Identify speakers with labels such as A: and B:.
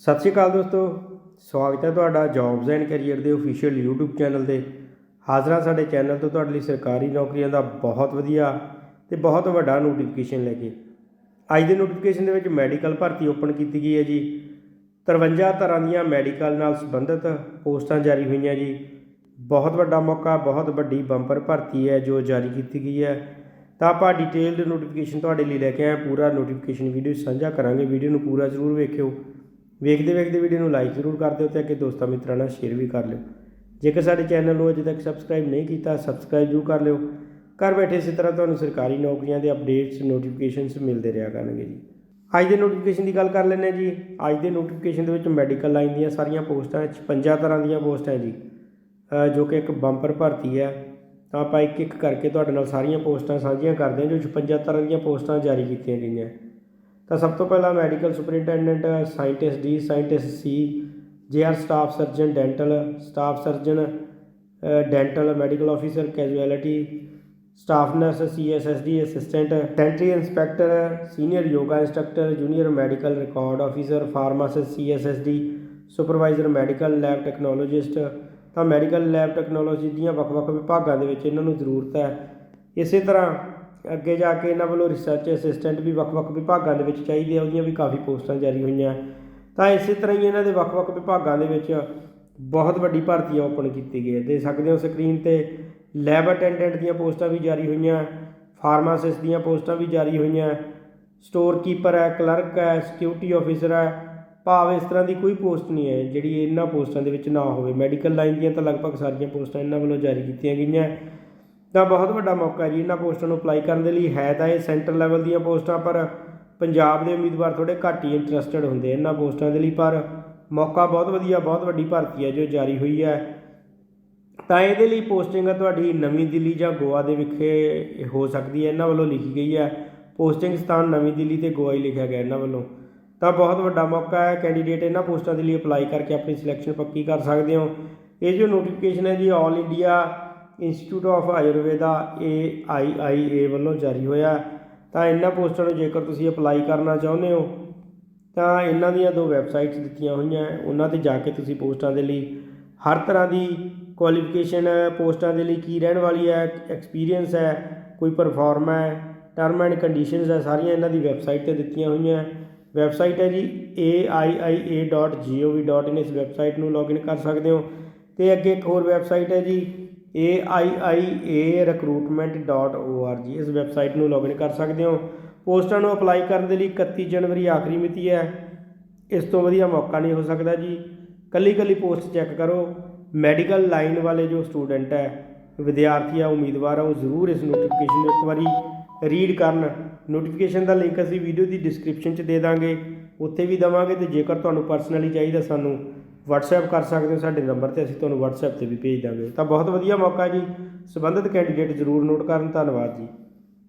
A: ਸਤਿ ਸ਼੍ਰੀ ਅਕਾਲ ਦੋਸਤੋ, ਸਵਾਗਤ ਹੈ ਤੁਹਾਡਾ ਜੌਬਸ ਐਂਡ ਕੈਰੀਅਰ ਦੇ ਅਫੀਸ਼ੀਅਲ YouTube ਚੈਨਲ ਤੇ। ਹਾਜ਼ਰਾਂ ਸਾਡੇ ਚੈਨਲ ਤੋਂ ਤੁਹਾਡੇ ਲਈ ਸਰਕਾਰੀ ਨੌਕਰੀਆਂ ਦਾ ਬਹੁਤ ਵਧੀਆ ਤੇ ਬਹੁਤ ਵੱਡਾ ਨੋਟੀਫਿਕੇਸ਼ਨ ਲੈ ਕੇ। ਅੱਜ ਦੇ ਨੋਟੀਫਿਕੇਸ਼ਨ ਦੇ ਵਿੱਚ ਮੈਡੀਕਲ ਭਰਤੀ ਓਪਨ ਕੀਤੀ ਗਈ ਹੈ ਜੀ। 53 ਤਰ੍ਹਾਂ ਦੀਆਂ ਮੈਡੀਕਲ ਨਾਲ ਸੰਬੰਧਿਤ ਪੋਸਟਾਂ ਜਾਰੀ ਹੋਈਆਂ ਜੀ। ਬਹੁਤ ਵੱਡਾ ਮੌਕਾ, ਬਹੁਤ ਵੱਡੀ ਬੰਪਰ ਭਰਤੀ ਹੈ ਜੋ ਜਾਰੀ ਕੀਤੀ ਗਈ ਹੈ। ਤਾਂ ਆਪਾਂ ਡਿਟੇਲਡ ਨੋਟੀਫਿਕੇਸ਼ਨ ਤੁਹਾਡੇ ਲਈ ਲੈ ਕੇ ਆਏ ਪੂਰਾ ਨੋਟੀਫਿਕੇਸ਼ਨ ਵੀਡੀਓ ਸਾਂਝਾ ਕਰਾਂਗੇ। ਵੀਡੀਓ ਨੂੰ ਪੂਰਾ ਜ਼ਰੂਰ ਵੇਖਿਓ। ਵੇਖਦੇ ਵੇਖਦੇ ਵੀਡੀਓ ਨੂੰ ਲਾਈਕ ਜ਼ਰੂਰ ਕਰ ਦਿਓ ਤੇ ਅੱਗੇ ਦੋਸਤਾਂ ਮਿੱਤਰਾਂ ਨਾਲ ਸ਼ੇਅਰ ਵੀ ਕਰ ਲਿਓ। ਜੇਕਰ ਸਾਡੇ ਚੈਨਲ ਨੂੰ ਅਜੇ ਤੱਕ ਸਬਸਕ੍ਰਾਈਬ ਨਹੀਂ ਕੀਤਾ ਸਬਸਕ੍ਰਾਈਬ ਜ਼ਰੂਰ ਕਰ ਲਿਓ। ਘਰ ਬੈਠੇ ਇਸੇ ਤਰ੍ਹਾਂ ਤੁਹਾਨੂੰ ਸਰਕਾਰੀ ਨੌਕਰੀਆਂ ਦੇ ਅਪਡੇਟਸ ਨੋਟੀਫਿਕੇਸ਼ਨਸ ਮਿਲਦੇ ਰਿਹਾ ਕਰਨਗੇ ਜੀ। ਅੱਜ ਦੇ ਨੋਟੀਫਿਕੇਸ਼ਨ ਦੀ ਗੱਲ ਕਰ ਲੈਂਦੇ ਹਾਂ ਜੀ। ਅੱਜ ਦੇ ਨੋਟੀਫਿਕੇਸ਼ਨ ਦੇ ਵਿੱਚ ਮੈਡੀਕਲ ਲਾਈਨ ਦੀਆਂ ਸਾਰੀਆਂ ਪੋਸਟਾਂ 56 ਤਰ੍ਹਾਂ ਦੀਆਂ ਪੋਸਟਾਂ ਜੀ। ਜੋ ਕਿ ਇੱਕ ਬੰਪਰ ਭਰਤੀ ਹੈ। ਤਾਂ ਆਪਾਂ ਇੱਕ ਇੱਕ ਕਰਕੇ ਤੁਹਾਡੇ ਨਾਲ ਸਾਰੀਆਂ ਪੋਸਟਾਂ ਸਾਂਝੀਆਂ ਕਰਦੇ ਹਾਂ, ਜੋ 56 ਤਰ੍ਹਾਂ ਦੀਆਂ ਪੋਸਟਾਂ ਜਾਰੀ ਕੀਤੀਆਂ ਗਈਆਂ। ਤਾਂ ਸਭ ਤੋਂ ਪਹਿਲਾਂ medical superintendent, scientist D scientist C JR staff surgeon, dental, staff surgeon dental, medical officer casualty staff nurse CSSD assistant sanitary inspector, senior yoga instructor, junior medical record officer, pharmacist CSSD supervisor, medical lab technologist. ਤਾਂ medical lab technology ਦੀਆਂ ਵੱਖ-ਵੱਖ ਵਿਭਾਗਾਂ ਦੇ ਵਿੱਚ ਇਹਨਾਂ ਨੂੰ ਜ਼ਰੂਰਤ ਹੈ। ਇਸੇ ਤਰ੍ਹਾਂ ਅੱਗੇ ਜਾ ਕੇ ਇਹਨਾਂ ਵੱਲੋਂ ਰਿਸਰਚ ਅਸਿਸਟੈਂਟ ਵੀ ਵੱਖ-ਵੱਖ ਵਿਭਾਗਾਂ ਦੇ ਵਿੱਚ ਚਾਹੀਦੇ ਆ, ਉਹਦੀਆਂ ਵੀ ਕਾਫੀ ਪੋਸਟਾਂ ਜਾਰੀ ਹੋਈਆਂ। ਤਾਂ ਇਸੇ ਤਰ੍ਹਾਂ ਹੀ ਇਹਨਾਂ ਦੇ ਵੱਖ-ਵੱਖ ਵਿਭਾਗਾਂ ਦੇ ਵਿੱਚ ਬਹੁਤ ਵੱਡੀ ਭਰਤੀ ਓਪਨ ਕੀਤੀ ਗਈ ਹੈ। ਦੇ ਸਕਦੇ ਹੋ ਸਕਰੀਨ ਤੇ ਲੈਬ ਅਟੈਂਡੈਂਟ ਦੀਆਂ ਪੋਸਟਾਂ ਵੀ ਜਾਰੀ ਹੋਈਆਂ ਫਾਰਮਾਸਿਸਟ ਦੀਆਂ ਪੋਸਟਾਂ ਵੀ ਜਾਰੀ ਹੋਈਆਂ ਸਟੋਰ ਕੀਪਰ ਹੈ ਕਲਰਕ ਹੈ ਸਿਕਿਉਰਿਟੀ ਆਫੀਸਰ ਹੈ, ਭਾਵ ਇਸ ਤਰ੍ਹਾਂ ਦੀ ਕੋਈ ਪੋਸਟ ਨਹੀਂ ਹੈ ਜਿਹੜੀ ਇਹਨਾਂ ਪੋਸਟਾਂ ਦੇ ਵਿੱਚ ਨਾ ਹੋਵੇ। ਮੈਡੀਕਲ ਲਾਈਨ ਦੀਆਂ ਤਾਂ ਲਗਭਗ ਸਾਰੀਆਂ ਪੋਸਟਾਂ ਇਹਨਾਂ ਵੱਲੋਂ ਜਾਰੀ ਕੀਤੀਆਂ ਗਈਆਂ। ਤਾਂ ਬਹੁਤ ਵੱਡਾ ਮੌਕਾ ਹੈ ਜੀ, ਇਹਨਾਂ ਪੋਸਟਾਂ ਨੂੰ ਅਪਲਾਈ ਕਰਨ ਦੇ ਲਈ ਹੈ ਤਾਂ ਇਹ ਸੈਂਟਰ ਲੈਵਲ ਦੀਆਂ ਪੋਸਟਾਂ, ਪਰ ਪੰਜਾਬ ਦੇ ਉਮੀਦਵਾਰ ਥੋੜੇ ਘੱਟ ਹੀ ਇੰਟਰਸਟਿਡ ਹੁੰਦੇ ਇਹਨਾਂ ਪੋਸਟਾਂ ਦੇ ਲਈ, ਪਰ ਮੌਕਾ ਬਹੁਤ ਵਧੀਆ, ਬਹੁਤ ਵੱਡੀ ਭਰਤੀ ਹੈ ਜੋ ਜਾਰੀ ਹੋਈ ਹੈ। ਤਾਂ ਇਹਦੇ ਲਈ ਪੋਸਟਿੰਗ ਤੁਹਾਡੀ ਨਵੀਂ ਦਿੱਲੀ ਜਾਂ ਗੋਆ ਦੇ ਵਿਖੇ ਹੋ ਸਕਦੀ ਹੈ, ਇਹਨਾਂ ਵੱਲੋਂ ਲਿਖੀ ਗਈ ਹੈ। ਪੋਸਟਿੰਗ ਸਥਾਨ ਨਵੀਂ ਦਿੱਲੀ ਤੇ ਗੋਆ ਹੀ ਲਿਖਿਆ ਗਿਆ ਇਹਨਾਂ ਵੱਲੋਂ। ਤਾਂ ਬਹੁਤ ਵੱਡਾ ਮੌਕਾ ਹੈ ਕੈਂਡੀਡੇਟ ਇਹਨਾਂ ਪੋਸਟਾਂ ਦੇ ਲਈ ਅਪਲਾਈ ਕਰਕੇ ਆਪਣੀ ਸਿਲੈਕਸ਼ਨ ਪੱਕੀ ਕਰ ਸਕਦੇ ਹੋ। ਇਹ ਜੋ ਨੋਟੀਫਿਕੇਸ਼ਨ ਹੈ ਜੀ All India Institute of Ayurveda A I I A ਵੱਲੋਂ ਜਾਰੀ ਹੋਇਆ ਤਾਂ ਇਹਨਾਂ ਪੋਸਟਾਂ ਨੂੰ ਜੇਕਰ ਤੁਸੀਂ ਅਪਲਾਈ ਕਰਨਾ ਚਾਹੁੰਦੇ ਹੋ, ਤਾਂ ਇਹਨਾਂ ਦੀਆਂ ਦੋ ਵੈਬਸਾਈਟਸ ਦਿੱਤੀਆਂ ਹੋਈਆਂ ਉਹਨਾਂ ਤੇ ਜਾ ਕੇ ਤੁਸੀਂ ਪੋਸਟਾਂ ਦੇ ਲਈ ਹਰ ਤਰ੍ਹਾਂ ਦੀ ਕੁਆਲੀਫਿਕੇਸ਼ਨ ਪੋਸਟਾਂ ਦੇ ਲਈ ਕੀ ਰਹਿਣ ਵਾਲੀ ਹੈ ਐਕਸਪੀਰੀਅੰਸ ਹੈ, ਕੋਈ ਪਰਫਾਰਮ ਹੈ ਟਰਮ ਐਂਡ ਕੰਡੀਸ਼ਨਸ ਹੈ, ਸਾਰੀਆਂ ਇਹਨਾਂ ਦੀ ਵੈਬਸਾਈਟ ਤੇ ਦਿੱਤੀਆਂ ਹੋਈਆਂ ਵੈਬਸਾਈਟ ਹੈ ਜੀ aiia.gov.in ਇਸ ਵੈਬਸਾਈਟ ਨੂੰ ਲੌਗਇਨ ਕਰ ਸਕਦੇ ਹੋ। ਤੇ ਅੱਗੇ ਇੱਕ ਹੋਰ ਵੈਬਸਾਈਟ ਹੈ ਜੀ aiia.recruitment.org ਇਸ ਵੈਬਸਾਈਟ ਨੂੰ ਲੌਗਇਨ ਕਰ ਸਕਦੇ ਹੋ। ਪੋਸਟਾਂ ਨੂੰ ਅਪਲਾਈ ਕਰਨ ਦੇ ਲਈ 31 ਜਨਵਰੀ ਆਖਰੀ ਮਿਤੀ ਹੈ। ਇਸ ਤੋਂ ਵਧੀਆ ਮੌਕਾ ਨਹੀਂ ਹੋ ਸਕਦਾ ਜੀ। ਕੱਲੀ ਕੱਲੀ ਪੋਸਟ ਚੈੱਕ ਕਰੋ। ਮੈਡੀਕਲ ਲਾਈਨ ਵਾਲੇ ਜੋ ਸਟੂਡੈਂਟ ਹੈ, ਵਿਦਿਆਰਥੀ ਆ, ਉਮੀਦਵਾਰ ਆ, ਉਹ ਜ਼ਰੂਰ ਇਸ ਨੋਟੀਫਿਕੇਸ਼ਨ ਨੂੰ ਇੱਕ ਵਾਰੀ ਰੀਡ ਕਰਨ। ਨੋਟੀਫਿਕੇਸ਼ਨ ਦਾ ਲਿੰਕ ਅਸੀਂ ਵੀਡੀਓ ਦੀ ਡਿਸਕ੍ਰਿਪਸ਼ਨ 'ਚ ਦੇ ਦਾਂਗੇ। ਉੱਥੇ ਵੀ ਦਵਾਂਗੇ ਤੇ ਜੇਕਰ ਤੁਹਾਨੂੰ ਪਰਸਨਲੀ ਚਾਹੀਦਾ ਸਾਨੂੰ WhatsApp ਕਰ ਸਕਦੇ ਹੋ, ਸਾਡੇ ਨੰਬਰ ਤੇ ਅਸੀਂ ਤੁਹਾਨੂੰ WhatsApp ਤੇ ਵੀ ਭੇਜ ਦਾਂਗੇ। ਤਾਂ ਬਹੁਤ ਵਧੀਆ ਮੌਕਾ ਜੀ। ਸੰਬੰਧਿਤ ਕੈਂਡੀਡੇਟ ਜ਼ਰੂਰ ਨੋਟ ਕਰਨ। ਧੰਨਵਾਦ ਜੀ।